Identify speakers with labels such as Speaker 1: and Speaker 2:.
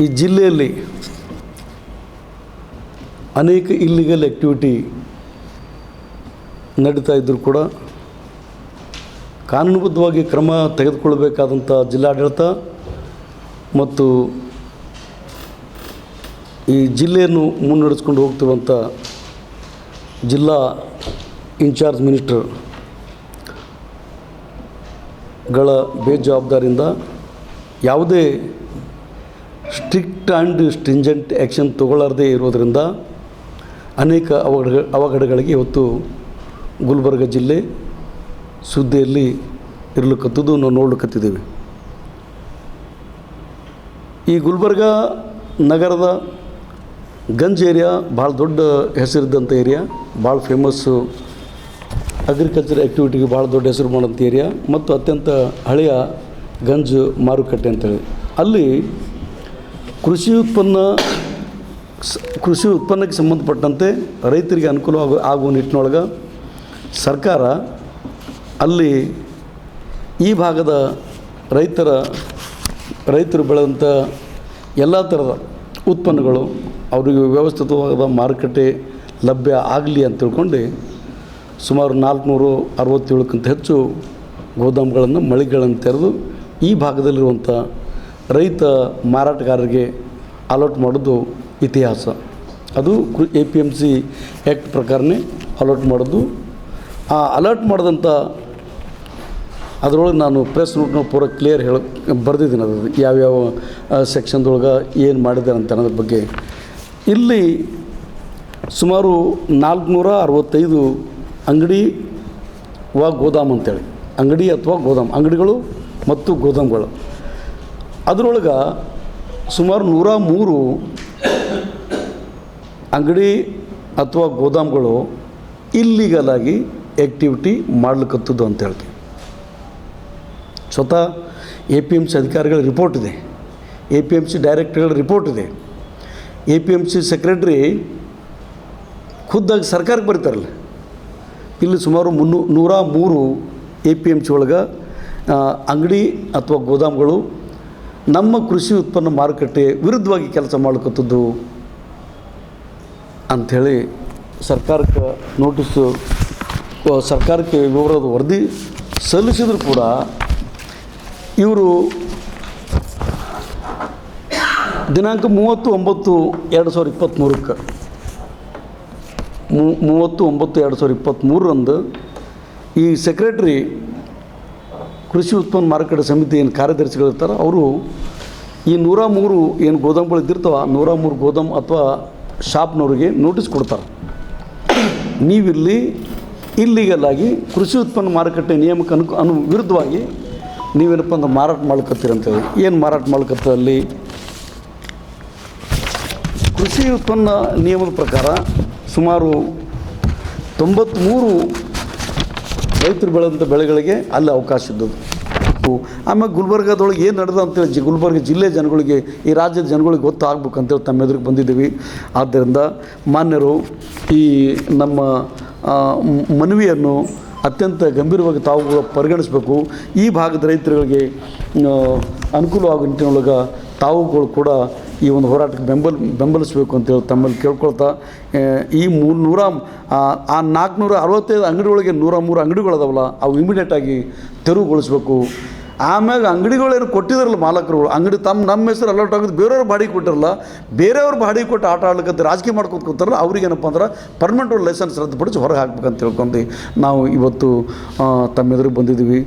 Speaker 1: ಈ ಜಿಲ್ಲೆಯಲ್ಲಿ ಅನೇಕ ಇಲ್ಲಿಗಲ್ ಆ್ಯಕ್ಟಿವಿಟಿ ನಡೀತಾ ಇದ್ದರೂ ಕೂಡ ಕಾನೂನುಬದ್ಧವಾಗಿ ಕ್ರಮ ತೆಗೆದುಕೊಳ್ಳಬೇಕಾದಂಥ ಜಿಲ್ಲಾಡಳಿತ ಮತ್ತು ಈ ಜಿಲ್ಲೆಯನ್ನು ಮುನ್ನಡೆಸ್ಕೊಂಡು ಹೋಗ್ತಿರುವಂಥ ಜಿಲ್ಲಾ ಇನ್ಚಾರ್ಜ್ ಮಿನಿಸ್ಟರ್ಗಳ ಬೇಜವಾಬ್ದಾರಿಯಿಂದ ಯಾವುದೇ ಸ್ಟ್ರಿಕ್ಟ್ ಆ್ಯಂಡ್ ಸ್ಟ್ರಿಂಜೆಂಟ್ ಆ್ಯಕ್ಷನ್ ತಗೊಳ್ಳಾರದೇ ಇರೋದರಿಂದ ಅನೇಕ ಅವಘಡ, ಅವಘಡಗಳಿಗೆ ಇವತ್ತು ಗುಲ್ಬರ್ಗ ಜಿಲ್ಲೆ ಸುದ್ದಿಯಲ್ಲಿ ಇರ್ಲಿಕ್ಕತ್ತದು ನಾವು ನೋಡ್ಲಿಕ್ಕತ್ತಿದ್ದೀವಿ ಈ ಗುಲ್ಬರ್ಗ ನಗರದ ಗಂಜ್ ಏರಿಯಾ ಭಾಳ ದೊಡ್ಡ ಹೆಸರಿದ್ದಂಥ ಏರಿಯಾ, ಭಾಳ ಫೇಮಸ್ಸು ಅಗ್ರಿಕಲ್ಚರ್ ಆ್ಯಕ್ಟಿವಿಟಿಗೆ ಭಾಳ ದೊಡ್ಡ ಹೆಸರು ಮಾಡೋಂಥ ಏರಿಯಾ ಮತ್ತು ಅತ್ಯಂತ ಹಳೆಯ ಗಂಜ್ ಮಾರುಕಟ್ಟೆ ಅಂತೇಳಿ. ಅಲ್ಲಿ ಕೃಷಿ ಉತ್ಪನ್ನ ಕೃಷಿ ಉತ್ಪನ್ನಕ್ಕೆ ಸಂಬಂಧಪಟ್ಟಂತೆ ರೈತರಿಗೆ ಅನುಕೂಲ ಆಗು, ಆಗುವ ನಿಟ್ಟಿನೊಳಗೆ ಸರ್ಕಾರ ಅಲ್ಲಿ ಈ ಭಾಗದ ರೈತರ, ರೈತರು ಬೆಳೆದಂಥ ಎಲ್ಲ ಥರದ ಉತ್ಪನ್ನಗಳು ಅವರಿಗೆ ವ್ಯವಸ್ಥಿತವಾದ ಮಾರುಕಟ್ಟೆ ಲಭ್ಯ ಆಗಲಿ ಅಂತ ತಿಳ್ಕೊಂಡು ಸುಮಾರು ನಾಲ್ಕುನೂರು ಅರವತ್ತೇಳಕ್ಕಿಂತ ಹೆಚ್ಚು ಗೋದಾಮುಗಳನ್ನು, ಮಳಿಗೆಗಳನ್ನು ತೆರೆದು ಈ ಭಾಗದಲ್ಲಿರುವಂಥ ರೈತ ಮಾರಾಟಗಾರರಿಗೆ ಅಲಾಟ್ ಮಾಡೋದು ಇತಿಹಾಸ. ಅದು A P M C act ಪ್ರಕಾರನೇ ಅಲಾಟ್ ಮಾಡೋದು ಆ ಅಲರ್ಟ್ ಮಾಡಿದಂಥ ಅದರೊಳಗೆ ನಾನು ಪ್ರೆಸ್ ನೋಟ್ನ ಪೂರ ಕ್ಲಿಯರ್ ಹೇಳ ಬರೆದಿದ್ದೀನಿ ಅದು. ಯಾವ್ಯಾವ ಸೆಕ್ಷನ್ದೊಳಗೆ ಏನು ಮಾಡಿದ್ದಾರೆ ಅಂತ ಅನ್ನೋದ್ರ ಬಗ್ಗೆ. ಇಲ್ಲಿ ಸುಮಾರು ನಾಲ್ಕುನೂರ ಅರವತ್ತೈದು ಅಂಗಡಿ ವಾ ಗೋದಾಮ್ ಅಂತೇಳಿ. ಅಂಗಡಿ ಅಥವಾ ಗೋದಾಮ್. ಅಂಗಡಿಗಳು ಮತ್ತು ಗೋದಾಮ್ಗಳು. ಅದರೊಳಗೆ ಸುಮಾರು ನೂರ ಮೂರು ಅಂಗಡಿ ಅಥವಾ ಗೋದಾಮ್ಗಳು ಇಲ್ಲಿಗಲಾಗಿ ಆ್ಯಕ್ಟಿವಿಟಿ ಮಾಡ್ಲಿಕ್ಕತ್ತದ್ದು ಅಂತ ಹೇಳ್ತೀವಿ. ಸ್ವತಃ ಎ ಪಿ ಎಂ ಸಿ ಅಧಿಕಾರಿಗಳ ರಿಪೋರ್ಟ್ ಇದೆ. ಎ ಪಿ ಎಂ ಸಿ ಡೈರೆಕ್ಟರ್ಗಳ ರಿಪೋರ್ಟ್ ಇದೆ. A P M C secretary ಖುದ್ದಾಗಿ ಸರ್ಕಾರಕ್ಕೆ ಬರ್ತಾರಲ್ಲ. ಇಲ್ಲಿ ಸುಮಾರು ಮುನ್ನೂ, ನೂರ ಮೂರು ಎ ಪಿ ಎಂ ಸಿ ಒಳಗೆ ಅಂಗಡಿ ಅಥವಾ ಗೋದಾಮ್ಗಳು ನಮ್ಮ ಕೃಷಿ ಉತ್ಪನ್ನ ಮಾರುಕಟ್ಟೆ ವಿರುದ್ಧವಾಗಿ ಕೆಲಸ ಮಾಡ್ಕೊತದ್ದು ಅಂಥೇಳಿ ಸರ್ಕಾರಕ್ಕೆ ನೋಟಿಸ್ ಸರ್ಕಾರಕ್ಕೆ ವಿವರದ ವರದಿ ಸಲ್ಲಿಸಿದರೂ ಕೂಡ ಇವರು ದಿನಾಂಕ ಮೂವತ್ತು ಒಂಬತ್ತು ಎರಡು ಸಾವಿರದ ಇಪ್ಪತ್ತ್ಮೂರಕ್ಕೆ. ಮೂವತ್ತು ಒಂಬತ್ತು ಎರಡು ಸಾವಿರದ ಇಪ್ಪತ್ತ್ಮೂರರಂದು ಈ ಸೆಕ್ರೆಟ್ರಿ ಕೃಷಿ ಉತ್ಪನ್ನ ಮಾರುಕಟ್ಟೆ ಸಮಿತಿ ಏನು ಕಾರ್ಯದರ್ಶಿಗಳಿರ್ತಾರೆ ಅವರು ಈ ನೂರ ಮೂರು ಏನು ಗೋದಾಮುಗಳು ಇದ್ದಿರ್ತಾವ ನೂರ ಮೂರು ಗೋದಾಮ್ ಅಥವಾ ಶಾಪ್ನವ್ರಿಗೆ ನೋಟಿಸ್ ಕೊಡ್ತಾರೆ. ನೀವಿಲ್ಲಿ ಇಲ್ಲಿಗಲ್ ಆಗಿ ಕೃಷಿ ಉತ್ಪನ್ನ ಮಾರುಕಟ್ಟೆ ನಿಯಮಕ್ಕೆ ಅನು ಅನು, ವಿರುದ್ಧವಾಗಿ ನೀವೇನಪ್ಪ ಅಂದ್ರೆ ಮಾರಾಟ ಮಾಡ್ಕತ್ತೀರ ಅಂತೇಳಿ ಏನು ಮಾರಾಟ ಮಾಡ್ಕತ್ತ ಅಲ್ಲಿ? ಕೃಷಿ ಉತ್ಪನ್ನ ನಿಯಮದ ಪ್ರಕಾರ ಸುಮಾರು ತೊಂಬತ್ತ್ಮೂರು ರೈತರು ಬೆಳೆದಂಥ ಬೆಳೆಗಳಿಗೆ ಅಲ್ಲಿ ಅವಕಾಶ ಇದ್ದದ್ದು. ಆಮೇಲೆ ಗುಲ್ಬರ್ಗದೊಳಗೆ ಏನು ನಡೆದ ಅಂತೇಳಿ ಜಿ, ಗುಲ್ಬರ್ಗ ಜಿಲ್ಲೆ ಜನಗಳಿಗೆ, ಈ ರಾಜ್ಯದ ಜನಗಳಿಗೆ ಗೊತ್ತಾಗಬೇಕು ಅಂತೇಳಿ ತಮ್ಮ ಎದುರಿಗೆ ಬಂದಿದ್ದೀವಿ. ಆದ್ದರಿಂದ ಮಾನ್ಯರು, ಈ ನಮ್ಮ ಮನವಿಯನ್ನು ಅತ್ಯಂತ ಗಂಭೀರವಾಗಿ ತಾವು ಪರಿಗಣಿಸಬೇಕು. ಈ ಭಾಗದ ರೈತರುಗಳಿಗೆ ಅನುಕೂಲವಾಗುವ ನಿಟ್ಟಿನೊಳಗೆ ತಾವುಗಳು ಕೂಡ ಈ ಒಂದು ಹೋರಾಟಕ್ಕೆ ಬೆಂಬಲ ಬೆಂಬಲಿಸಬೇಕು ಅಂತೇಳಿ ತಮ್ಮಲ್ಲಿ ಕೇಳ್ಕೊಳ್ತಾ ಈ ಮೂರು ನೂರ ಆ, ನಾಲ್ಕುನೂರ ಅರವತ್ತೈದು ಅಂಗಡಿಗಳಿಗೆ ನೂರ ಮೂರು ಅಂಗಡಿಗಳದಾವಲ್ಲ ಅವು ಇಮಿಡಿಯೇಟಾಗಿ ತೆರವುಗೊಳಿಸ್ಬೇಕು. ಆಮ್ಯಾಗ ಅಂಗಡಿಗಳೇನು ಕೊಟ್ಟಿದ್ರಲ್ಲ ಮಾಲಕರುಗಳು ಅಂಗಡಿ ತಮ್ಮ ನಮ್ಮ ಹೆಸರು ಅಲರ್ಟ್ ಆಗೋದು ಬೇರೆಯವ್ರ ಬಾಡಿಗೆ ಕೊಟ್ಟಿರಲ್ಲ ಬೇರೆಯವ್ರು ಬಾಡಿಗೆ ಕೊಟ್ಟು ಆಟ ಆಡ್ಲಿಕ್ಕೆ ರಾಜಕೀಯ ಮಾಡ್ಕೊತ ಅವ್ರಿಗೆ ಅವ್ರಿಗೇನಪ್ಪ ಅಂದ್ರೆ ಪರ್ಮನೆಂಟ್ ಲೈಸೆನ್ಸ್ ರದ್ದುಪಡಿಸಿ ಹೊರಗೆ ಹಾಕ್ಬೇಕಂತ ತಿಳ್ಕೊಂಡು ನಾವು ಇವತ್ತು ಆ, ತಮ್ಮ ಎದುರಿಗೆ ಬಂದಿದ್ದೀವಿ.